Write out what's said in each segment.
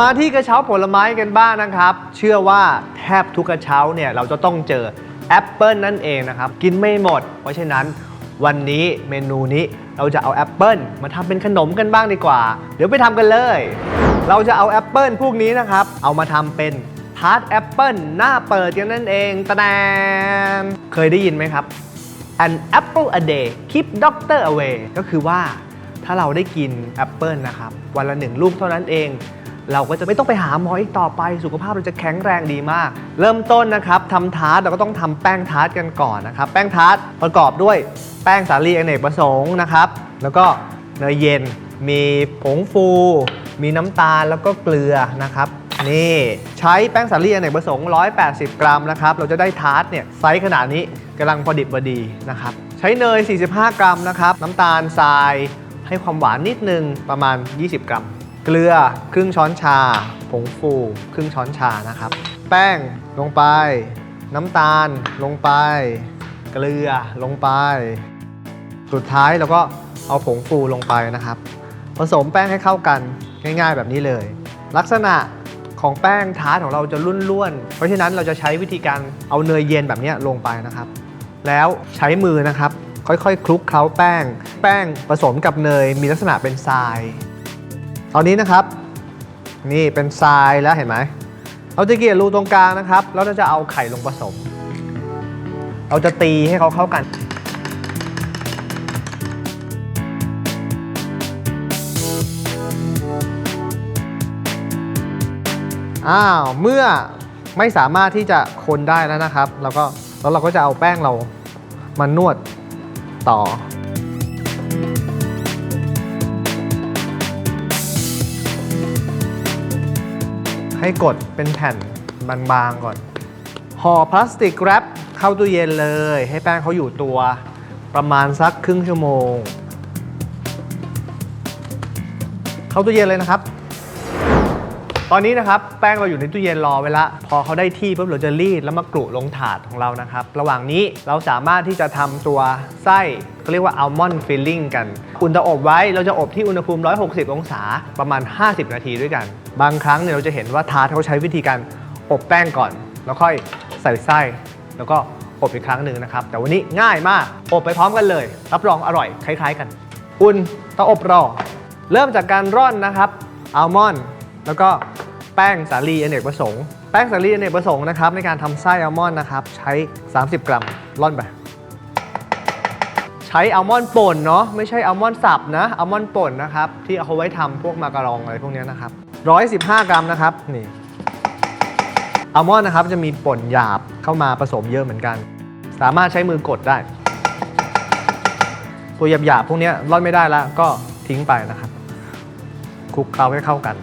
มาที่กระเช้าผลไม้กันบ้างนะครับ เชื่อว่าแทบทุกกระเช้าเนี่ยเราจะต้องเจอแอปเปิลนั่นเองนะครับ กินไม่หมด เพราะฉะนั้นวันนี้เมนูนี้เราจะเอาแอปเปิลมาทำเป็นขนมกันบ้างดีกว่า เดี๋ยวไปทำกันเลย เราจะเอาแอปเปิลพวกนี้นะครับ เอามาทำเป็นทาร์ตแอปเปิลหน้าเปิดกันนั่นเองตะแดนเคยได้ยินไหมครับ an apple a day keep doctor away ก็คือว่าถ้าเราได้กินแอปเปิลนะครับ วันละหนึ่งลูกเท่านั้นเอง เราก็จะไม่ต้องไปหาหมออีกต่อไปสุขภาพเราจะแข็งแรงดีมาก เริ่มต้นนะครับทำทาร์ตเราก็ต้องทำแป้งทาร์ตกันก่อนนะครับ แป้งทาร์ตประกอบด้วยแป้งสาลีอเนกประสงค์นะครับ แล้วก็เนยเย็น มีผงฟู มีน้ำตาลแล้วก็เกลือนะครับนี่ใช้แป้งสาลีอเนกประสงค์ 180 กรัมนะครับ เราจะได้ทาร์ตเนี่ยไซส์ขนาดนี้กำลังพอดิบพอดีนะครับ ใช้เนย 45 กรัมนะครับ น้ำตาลทรายให้ความหวานนิดนึงประมาณ 20 กรัม เกลือครึ่งช้อนชา ผงฟูครึ่งช้อนชานะครับ แป้งลงไป น้ำตาลลงไป เกลือลงไป สุดท้ายเราก็เอาผงฟูลงไปนะครับ ผสมแป้งให้เข้ากันง่ายๆแบบนี้เลย ลักษณะของแป้งทาร์ตของเราจะร่วนๆเพราะฉะนั้นเราจะใช้วิธีการเอาเนยเย็นแบบนี้ลงไปนะครับ แล้วใช้มือนะครับ ค่อยๆ คลุกเคล้าแป้ง แป้งผสมกับเนยมีลักษณะเป็นทราย ตอนนี้นะครับ นี่เป็นทรายแล้วเห็นไหมเราจะเกลี่ยรูตรงกลางนะครับแล้วเราจะเอาไข่ลงผสม เราจะตีให้เขาเข้ากันอ้าวเมื่อไม่สามารถที่จะคนได้แล้วนะครับ แล้วก็แล้วเราก็จะเอาแป้งเรามานวดต่อ ให้กดเป็นแผ่นบางๆก่อนห่อพลาสติกแรปเข้าตู้เย็นเลย ให้แป้งเขาอยู่ตัวประมาณสักครึ่งชั่วโมง เข้าตู้เย็นเลยนะครับ ตอนนี้นะครับแป้งเราอยู่ในตู้เย็นรอไว้ละ พอเขาได้ที่ปุ๊บเราจะรีดแล้วมากรุลงถาดของเรานะครับ ระหว่างนี้เราสามารถที่จะทำตัวไส้เขาเรียกว่าอัลมอนด์ฟิลลิ่งกัน อุ่นเตาอบไว้เราจะอบที่อุณหภูมิ 160 องศาประมาณ 50 นาทีด้วยกัน บางครั้งเนี่ยเราจะเห็นว่าทาร์ตเขาใช้วิธีการอบแป้งก่อน แล้วค่อยใส่ไส้ แล้วก็อบอีกครั้งหนึ่งนะครับ แต่วันนี้ง่ายมาก อบไปพร้อมกันเลย รับรองอร่อยคล้ายๆกัน อุ่นเตาอบรอ เริ่มจากการร่อนนะครับอัลมอนด์แล้วก็ แป้งสาลีอเนกประสงค์ แป้งสาลีอเนกประสงค์นะครับในการทำไส้อัลมอนด์นะครับใช้ 30 กรัมร่อนไปใช้อัลมอนด์ป่นเนาะไม่ใช่อัลมอนด์สับนะอัลมอนด์ป่นนะครับที่เอาไว้ทำพวกมาการองอะไรพวกนี้นะครับ115 กรัมนะครับนี่อัลมอนด์นะครับจะมีป่นหยาบเข้ามาผสมเยอะเหมือนกัน สามารถใช้มือกดได้ ตัวหยาบๆพวกนี้ร่อนไม่ได้แล้วก็ทิ้งไปนะครับคลุกเคล้าให้เข้ากัน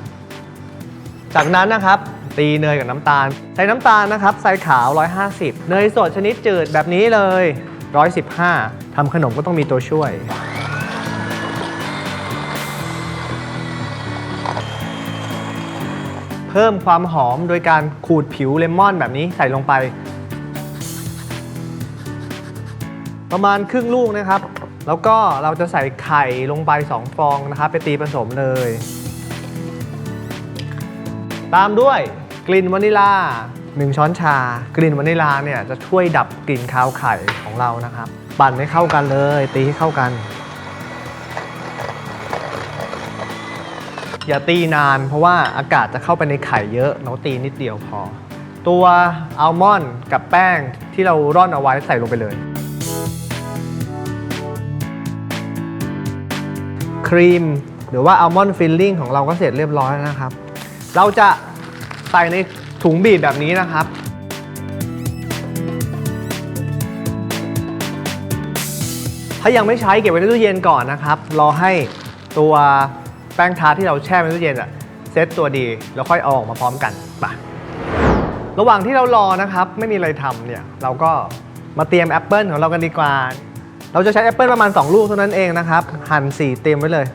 จากนั้นนะครับ ตีเนยกับน้ำตาลใช้น้ำตาลนะครับใส่ขาว 150 เนยสดชนิดจืดแบบนี้เลย 115ทำขนมก็ต้องมีตัวช่วย เพิ่มความหอมโดยการขูดผิวเลมอนแบบนี้ใส่ลงไป ประมาณครึ่งลูกนะครับ แล้วก็เราจะใส่ไข่ลงไป 2 ฟองนะครับ ไปตีผสมเลย ตามด้วยกลิ่นวานิลา1 ช้อนชา กลิ่นวานิลาเนี่ยจะช่วยดับกลิ่นคาวไข่ของเรานะครับ ปั่นให้เข้ากันเลย ตีให้เข้ากัน อย่าตีนานเพราะว่าอากาศจะเข้าไปในไข่เยอะเราตีนิดเดียวพอ ตัวอัลมอนด์กับแป้งที่เราร่อนเอาไว้ใส่ลงไปเลยครีมหรือว่าอัลมอนด์ฟิลลิ่งของเราก็เสร็จเรียบร้อยแล้วนะครับ เราจะใส่ในถุงบีบแบบนี้นะครับ ถ้ายังไม่ใช้เก็บไว้ในตู้เย็นก่อนนะครับ รอให้ตัวแป้งทาที่เราแช่ไว้ในตู้เย็นอะเซตตัวดีแล้วค่อยเอาออกมาพร้อมกันไประหว่างที่เรารอนะครับ ไม่มีอะไรทำเนี่ย เราก็มาเตรียมแอปเปิลของเรากันดีกว่า เราจะใช้แอปเปิลประมาณ 2 ลูกเท่านั้นเองนะครับ หั่นสีเตรียมไว้เลย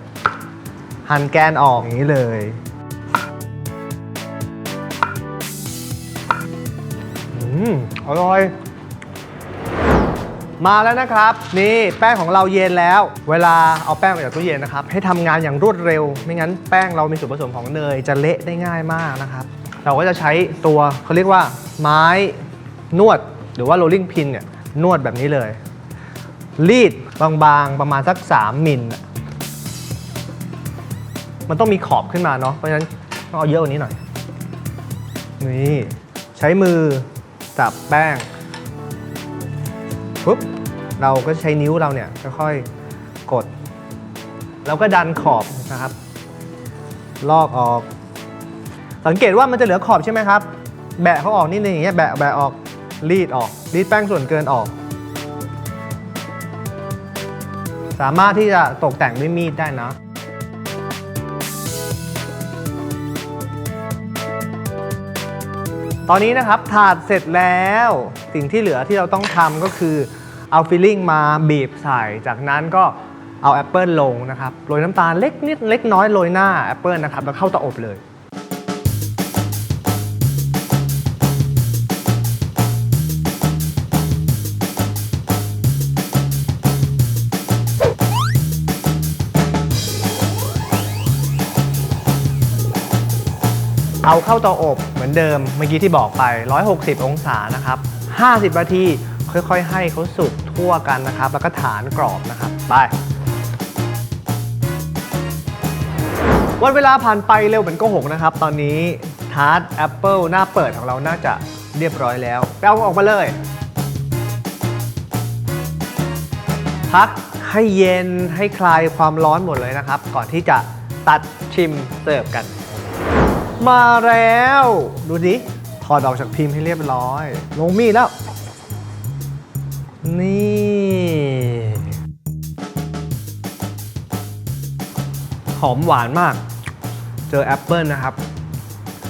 หั่นแกนออกอย่างนี้เลย อืมอร่อย มาแล้วนะครับ นี่แป้งของเราเย็นแล้ว เวลาเอาแป้งออกจากตู้เย็นนะครับ ให้ทำงานอย่างรวดเร็ว ไม่งั้นแป้งเรามีส่วนผสมของเนยจะเละได้ง่ายมากนะครับ เราก็จะใช้ตัวเขาเรียกว่า ไม้นวดหรือว่า rolling pin เนี่ยนวดแบบนี้เลย รีดบางๆประมาณสัก 3 มิลน่ะมันต้องมีขอบขึ้นมาเนาะเพราะฉะนั้นต้องเอาเยอะกว่านี้หน่อย นี่ ใช้มือ จับแป้งปุ๊บเราก็ใช้นิ้วเราเนี่ยค่อยๆกด แล้วก็ดันขอบนะครับ ลอกออก สังเกตว่ามันจะเหลือขอบใช่ไหมครับ แบะเขาออกนิดนึงอย่างเงี้ยแบะแบะออกรีดออกรีดแป้งส่วนเกินออก สามารถที่จะตกแต่งด้วยมีดได้นะ ตอนนี้นะครับถาดเสร็จแล้ว สิ่งที่เหลือที่เราต้องทำก็คือเอาฟิลลิ่งมาบีบใส่ จากนั้นก็เอาแอปเปิลลงนะครับโรยน้ำตาลเล็กนิดเล็กน้อยโรยหน้าแอปเปิลนะครับแล้วเข้าเตาอบเลย เอาเข้าเตาอบเหมือนเดิมเมื่อกี้ที่บอกไป 160 องศานะครับ 50 นาทีค่อยๆ ให้เขาสุกทั่วกันนะครับ แล้วก็ฐานกรอบนะครับ ไปวันเวลาผ่านไปเร็วเหมือนโกหกนะครับ ตอนนี้ทาร์ตแอปเปิลหน้าเปิดของเราน่าจะเรียบร้อยแล้วไปเอาออกมาเลย พักให้เย็นให้คลายความร้อนหมดเลยนะครับ ก่อนที่จะตัดชิมเสิร์ฟกัน มาแล้ว ดูดิ ถอดออกจากพิมพ์ให้เรียบร้อย ลงมีดแล้ว นี่ หอมหวานมาก เจอแอปเปิลนะครับ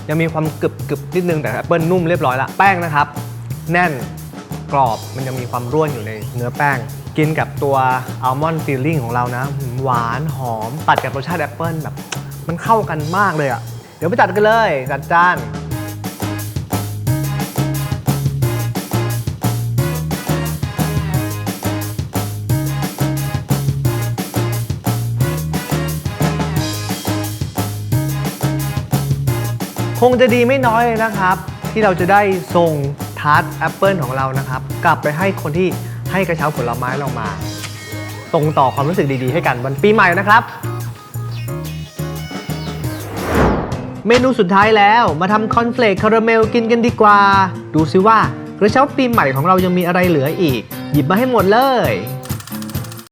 ยังมีความกรึบกรึบนิดนึงแต่แอปเปิลนุ่มเรียบร้อยละแป้งนะครับ แน่นกรอบมันยังมีความร่วนอยู่ในเนื้อแป้ง กินกับตัวอัลมอนด์ฟิลลิ่งของเรานะ หวานหอมตัดกับรสชาติแอปเปิลแบบ มันเข้ากันมากเลยอะ่ะ ดี๋ยวไปจัดกันเลย จัดจานคงจะดีไม่น้อยเลยนะครับ ที่เราจะได้ส่งทาร์ตแอปเปิลของเรานะครับ กลับไปให้คนที่ให้กระเช้าผลไม้เรามาส่งต่อความรู้สึกดีๆ ให้กันวันปีใหม่นะครับ เมนูสุดท้ายแล้วมาทำคอนเฟลกคาราเมลกินกันดีกว่า ดูซิว่ากระเช้าปีใหม่ของเรายังมีอะไรเหลืออีก หยิบมาให้หมดเลย